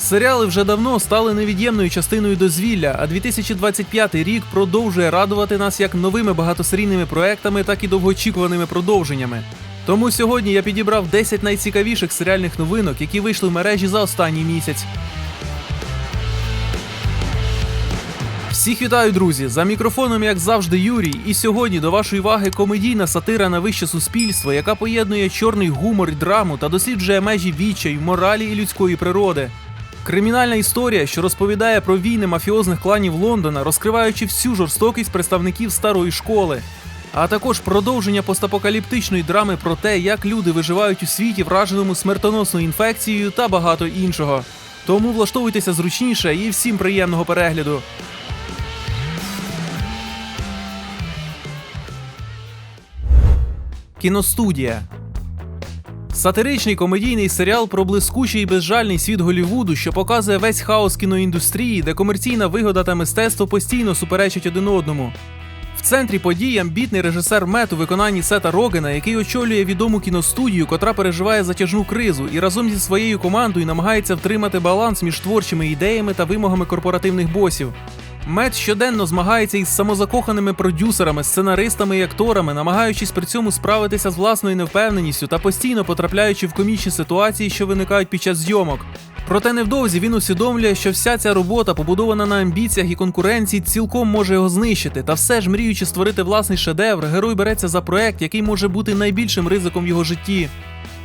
Серіали вже давно стали невід'ємною частиною дозвілля, а 2025 рік продовжує радувати нас як новими багатосерійними проектами, так і довгоочікуваними продовженнями. Тому сьогодні я підібрав 10 найцікавіших серіальних новинок, які вийшли в мережі за останній місяць. Всіх вітаю, друзі! За мікрофоном, як завжди, Юрій. І сьогодні до вашої уваги комедійна сатира на вище суспільство, яка поєднує чорний гумор і драму та досліджує межі відчаю, моралі і людської природи. Кримінальна історія, що розповідає про війни мафіозних кланів Лондона, розкриваючи всю жорстокість представників старої школи, а також продовження постапокаліптичної драми про те, як люди виживають у світі, враженому смертоносною інфекцією та багато іншого. Тому влаштовуйтеся зручніше і всім приємного перегляду. Кіностудія. Сатиричний комедійний серіал про блискучий і безжальний світ Голівуду, що показує весь хаос кіноіндустрії, де комерційна вигода та мистецтво постійно суперечать один одному. В центрі подій амбітний режисер Мет у виконанні Сета Рогена, який очолює відому кіностудію, котра переживає затяжну кризу, і разом зі своєю командою намагається втримати баланс між творчими ідеями та вимогами корпоративних босів. Мет щоденно змагається із самозакоханими продюсерами, сценаристами і акторами, намагаючись при цьому справитися з власною невпевненістю та постійно потрапляючи в комічні ситуації, що виникають під час зйомок. Проте невдовзі він усвідомлює, що вся ця робота, побудована на амбіціях і конкуренції, цілком може його знищити. Та все ж, мріючи створити власний шедевр, герой береться за проект, який може бути найбільшим ризиком в його житті.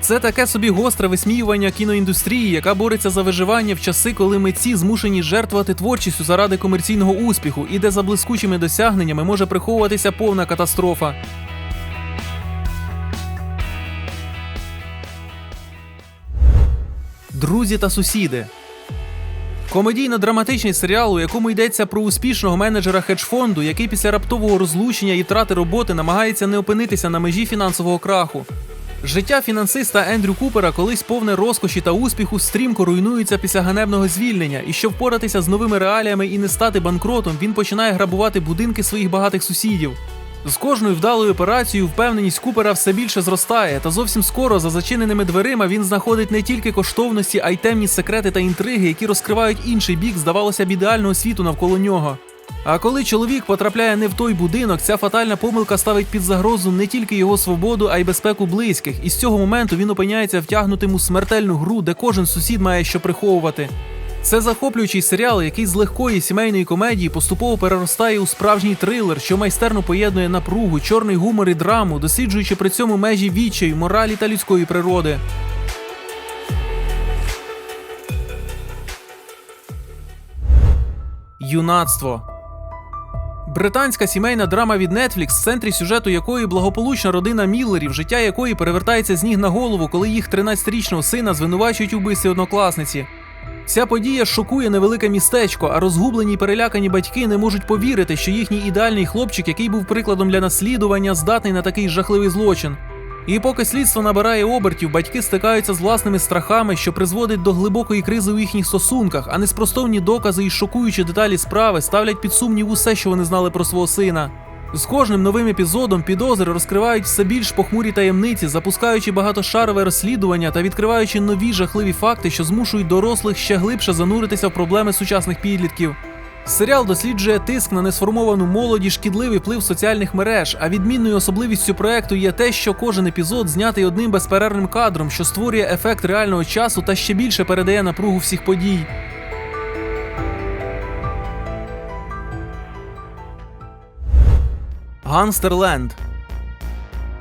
Це таке собі гостре висміювання кіноіндустрії, яка бореться за виживання в часи, коли митці змушені жертвувати творчістю заради комерційного успіху, і де за блискучими досягненнями може приховуватися повна катастрофа. Друзі та сусіди. Комедійно-драматичний серіал, у якому йдеться про успішного менеджера хедж-фонду, який після раптового розлучення і втрати роботи намагається не опинитися на межі фінансового краху. Життя фінансиста Ендрю Купера колись повне розкоші та успіху стрімко руйнується після ганебного звільнення, і щоб впоратися з новими реаліями і не стати банкротом, він починає грабувати будинки своїх багатих сусідів. З кожною вдалою операцією впевненість Купера все більше зростає, та зовсім скоро за зачиненими дверима він знаходить не тільки коштовності, а й темні секрети та інтриги, які розкривають інший бік, здавалося б, ідеального світу навколо нього. А коли чоловік потрапляє не в той будинок, ця фатальна помилка ставить під загрозу не тільки його свободу, а й безпеку близьких. І з цього моменту він опиняється втягнутим у смертельну гру, де кожен сусід має що приховувати. Це захоплюючий серіал, який з легкої сімейної комедії поступово переростає у справжній трилер, що майстерно поєднує напругу, чорний гумор і драму, досліджуючи при цьому межі відчаю, моралі та людської природи. Юнацтво. Британська сімейна драма від Netflix, в центрі сюжету якої благополучна родина Міллерів, життя якої перевертається з ніг на голову, коли їх 13-річного сина звинувачують у вбивстві однокласниці. Ця подія шокує невелике містечко, а розгублені й перелякані батьки не можуть повірити, що їхній ідеальний хлопчик, який був прикладом для наслідування, здатний на такий жахливий злочин. І поки слідство набирає обертів, батьки стикаються з власними страхами, що призводить до глибокої кризи у їхніх стосунках, а неспростовні докази і шокуючі деталі справи ставлять під сумнів усе, що вони знали про свого сина. З кожним новим епізодом підозри розкривають все більш похмурі таємниці, запускаючи багатошарове розслідування та відкриваючи нові жахливі факти, що змушують дорослих ще глибше зануритися в проблеми сучасних підлітків. Серіал досліджує тиск на несформовану молоді, шкідливий вплив соціальних мереж. А відмінною особливістю проекту є те, що кожен епізод знятий одним безперервним кадром, що створює ефект реального часу та ще більше передає напругу всіх подій. Ганстерленд.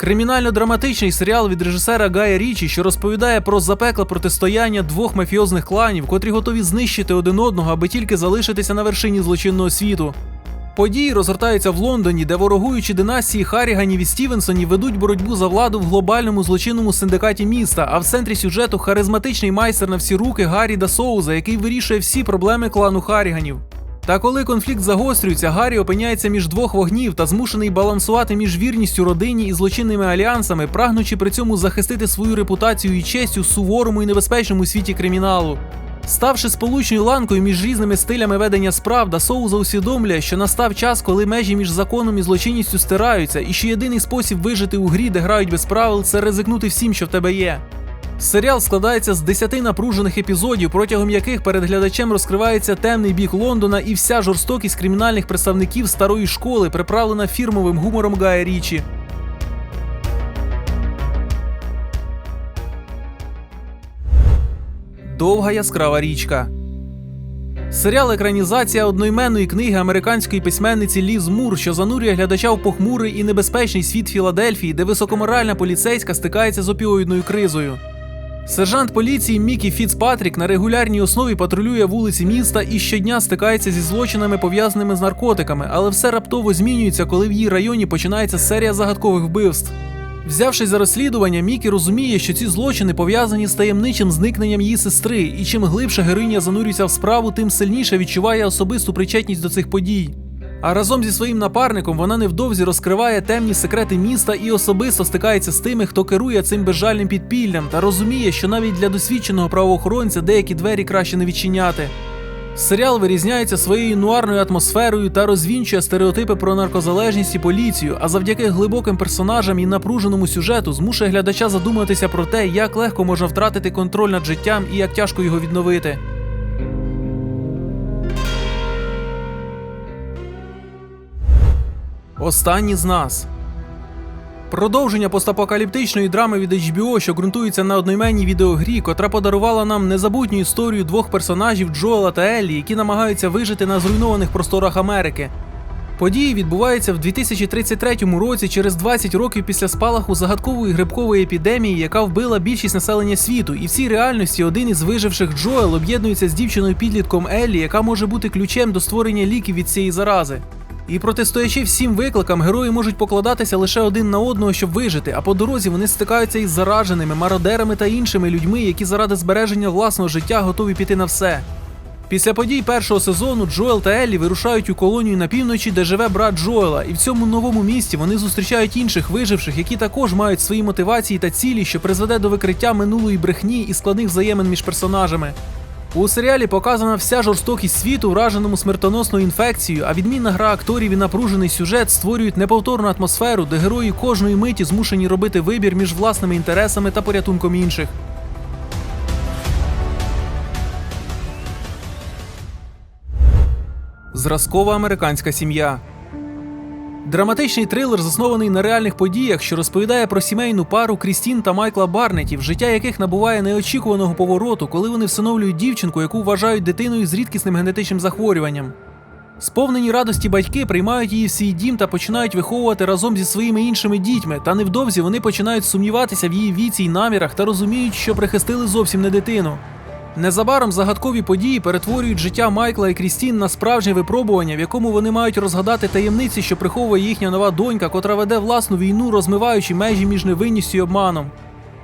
Кримінально-драматичний серіал від режисера Гая Річі, що розповідає про запекле протистояння двох мафіозних кланів, котрі готові знищити один одного, аби тільки залишитися на вершині злочинного світу. Події розгортаються в Лондоні, де ворогуючі династії Харіганів і Стівенсонів ведуть боротьбу за владу в глобальному злочинному синдикаті міста. А в центрі сюжету харизматичний майстер на всі руки Гаррі да Соуза, який вирішує всі проблеми клану Харіганів. Та коли конфлікт загострюється, Гаррі опиняється між двох вогнів та змушений балансувати між вірністю родині і злочинними альянсами, прагнучи при цьому захистити свою репутацію і честь у суворому і небезпечному світі криміналу. Ставши сполучною ланкою між різними стилями ведення справ, да Соуза усвідомлює, що настав час, коли межі між законом і злочинністю стираються, і що єдиний спосіб вижити у грі, де грають без правил, це ризикнути всім, що в тебе є. Серіал складається з 10 напружених епізодів, протягом яких перед глядачем розкривається темний бік Лондона і вся жорстокість кримінальних представників старої школи, приправлена фірмовим гумором Гая Річі. Довга яскрава річка. Серіал екранізація одноіменної книги американської письменниці Ліз Мур, що занурює глядача в похмурий і небезпечний світ Філадельфії, де високоморальна поліцейська стикається з опіоїдною кризою. Сержант поліції Мікі Фіцпатрік на регулярній основі патрулює вулиці міста і щодня стикається зі злочинами, пов'язаними з наркотиками, але все раптово змінюється, коли в її районі починається серія загадкових вбивств. Взявшись за розслідування, Мікі розуміє, що ці злочини пов'язані з таємничим зникненням її сестри, і чим глибше героїня занурюється в справу, тим сильніше відчуває особисту причетність до цих подій. А разом зі своїм напарником вона невдовзі розкриває темні секрети міста і особисто стикається з тими, хто керує цим безжальним підпіллям, та розуміє, що навіть для досвідченого правоохоронця деякі двері краще не відчиняти. Серіал вирізняється своєю нуарною атмосферою та розвінчує стереотипи про наркозалежність і поліцію, а завдяки глибоким персонажам і напруженому сюжету змушує глядача задуматися про те, як легко можна втратити контроль над життям і як тяжко його відновити. Останні з нас. Продовження постапокаліптичної драми від HBO, що ґрунтується на одноіменній відеогрі, котра подарувала нам незабутню історію двох персонажів Джоела та Еллі, які намагаються вижити на зруйнованих просторах Америки. Події відбуваються в 2033 році через 20 років після спалаху загадкової грибкової епідемії, яка вбила більшість населення світу. І в цій реальності один із виживших Джоел об'єднується з дівчиною підлітком Еллі, яка може бути ключем до створення ліків від цієї зарази. І протистоячи всім викликам, герої можуть покладатися лише один на одного, щоб вижити, а по дорозі вони стикаються із зараженими, мародерами та іншими людьми, які заради збереження власного життя готові піти на все. Після подій першого сезону Джоел та Еллі вирушають у колонію на півночі, де живе брат Джоела, і в цьому новому місті вони зустрічають інших виживших, які також мають свої мотивації та цілі, що призведе до викриття минулої брехні і складних взаємин між персонажами. У серіалі показана вся жорстокість світу, враженому смертоносною інфекцією, а відмінна гра акторів і напружений сюжет створюють неповторну атмосферу, де герої кожної миті змушені робити вибір між власними інтересами та порятунком інших. Зразкова американська сім'я. Драматичний трилер заснований на реальних подіях, що розповідає про сімейну пару Крістін та Майкла Барнетів, життя яких набуває неочікуваного повороту, коли вони всиновлюють дівчинку, яку вважають дитиною з рідкісним генетичним захворюванням. Сповнені радості батьки приймають її в свій дім та починають виховувати разом зі своїми іншими дітьми, та невдовзі вони починають сумніватися в її віці й намірах та розуміють, що прихистили зовсім не дитину. Незабаром загадкові події перетворюють життя Майкла і Крістін на справжнє випробування, в якому вони мають розгадати таємниці, що приховує їхня нова донька, котра веде власну війну, розмиваючи межі між невинністю і обманом.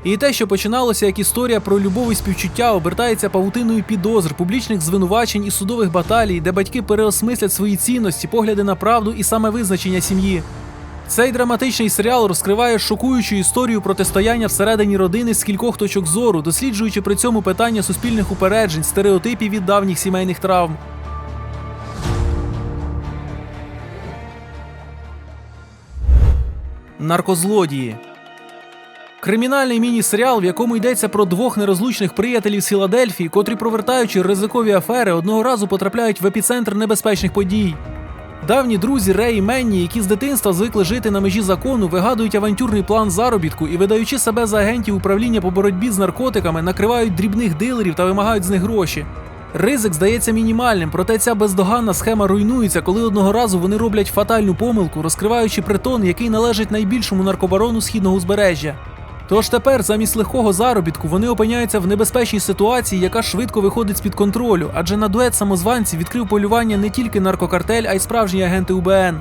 І те, що починалося як історія про любов і співчуття, обертається павутиною підозр, публічних звинувачень і судових баталій, де батьки переосмислять свої цінності, погляди на правду і саме визначення сім'ї. Цей драматичний серіал розкриває шокуючу історію протистояння всередині родини з кількох точок зору, досліджуючи при цьому питання суспільних упереджень, стереотипів від давніх сімейних травм. Наркозлодії. Кримінальний міні-серіал, в якому йдеться про двох нерозлучних приятелів з Філадельфії, котрі, провертаючи ризикові афери, одного разу потрапляють в епіцентр небезпечних подій. Давні друзі Рей і Менні, які з дитинства звикли жити на межі закону, вигадують авантюрний план заробітку і, видаючи себе за агентів управління по боротьбі з наркотиками, накривають дрібних дилерів та вимагають з них гроші. Ризик здається мінімальним, проте ця бездоганна схема руйнується, коли одного разу вони роблять фатальну помилку, розкриваючи притон, який належить найбільшому наркобарону східного узбережжя. Тож тепер, замість легкого заробітку, вони опиняються в небезпечній ситуації, яка швидко виходить з під контролю, адже на дует самозванців відкрив полювання не тільки наркокартель, а й справжні агенти УБН.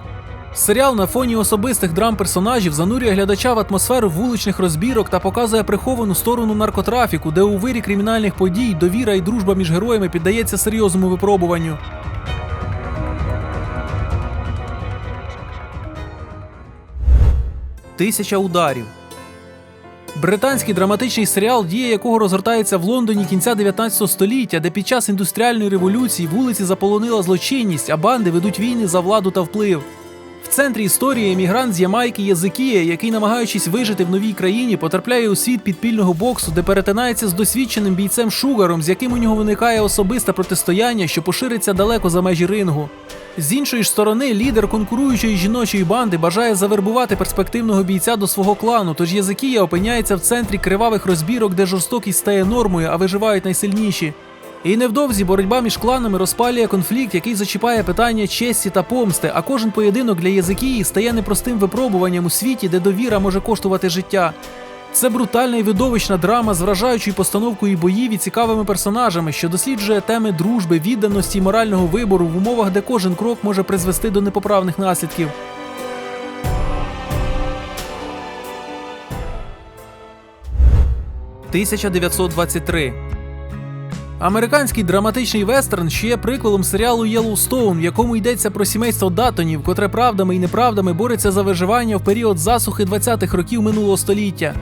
Серіал на фоні особистих драм персонажів занурює глядача в атмосферу вуличних розбірок та показує приховану сторону наркотрафіку, де у вирі кримінальних подій довіра і дружба між героями піддається серйозному випробуванню. Тисяча ударів. Британський драматичний серіал, дія якого розгортається в Лондоні кінця 19 століття, де під час індустріальної революції вулиці заполонила злочинність, а банди ведуть війни за владу та вплив. Центрі історії емігрант з Ямайки Єзикія, який, намагаючись вижити в новій країні, потрапляє у світ підпільного боксу, де перетинається з досвідченим бійцем Шугаром, з яким у нього виникає особисте протистояння, що пошириться далеко за межі рингу. З іншої ж сторони, лідер конкуруючої жіночої банди бажає завербувати перспективного бійця до свого клану, тож Єзикія опиняється в центрі кривавих розбірок, де жорстокість стає нормою, а виживають найсильніші. І невдовзі боротьба між кланами розпалює конфлікт, який зачіпає питання честі та помсти, а кожен поєдинок для Єзикії стає непростим випробуванням у світі, де довіра може коштувати життя. Це брутальна і видовищна драма з вражаючою постановкою боїв і цікавими персонажами, що досліджує теми дружби, відданості і морального вибору в умовах, де кожен крок може призвести до непоправних наслідків. «1923» Американський драматичний вестерн ще є прикладом серіалу Єллоустоун, в якому йдеться про сімейство Датонів, котре правдами і неправдами бореться за виживання в період засухи 20-х років минулого століття.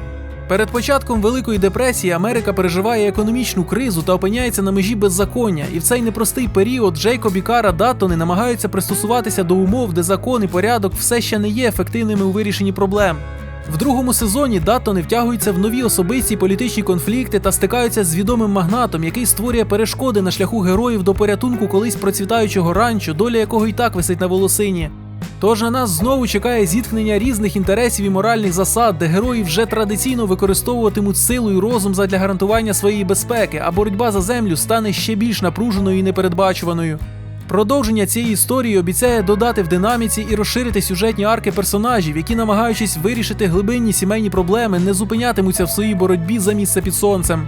Перед початком Великої депресії Америка переживає економічну кризу та опиняється на межі беззаконня, і в цей непростий період Джейкоб і Кара Датони намагаються пристосуватися до умов, де закон і порядок все ще не є ефективними у вирішенні проблем. В другому сезоні Даттони втягуються в нові особисті політичні конфлікти та стикаються з відомим магнатом, який створює перешкоди на шляху героїв до порятунку колись процвітаючого ранчо, доля якого і так висить на волосині. Тож на нас знову чекає зіткнення різних інтересів і моральних засад, де герої вже традиційно використовуватимуть силу і розум задля гарантування своєї безпеки, а боротьба за землю стане ще більш напруженою і непередбачуваною. Продовження цієї історії обіцяє додати в динаміці і розширити сюжетні арки персонажів, які, намагаючись вирішити глибинні сімейні проблеми, не зупинятимуться в своїй боротьбі за місце під сонцем.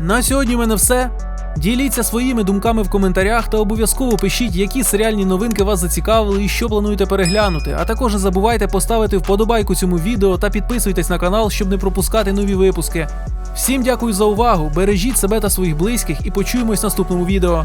На сьогодні в мене все. Діліться своїми думками в коментарях та обов'язково пишіть, які серіальні новинки вас зацікавили і що плануєте переглянути. А також не забувайте поставити вподобайку цьому відео та підписуйтесь на канал, щоб не пропускати нові випуски. Всім дякую за увагу! Бережіть себе та своїх близьких і почуємось в наступному відео.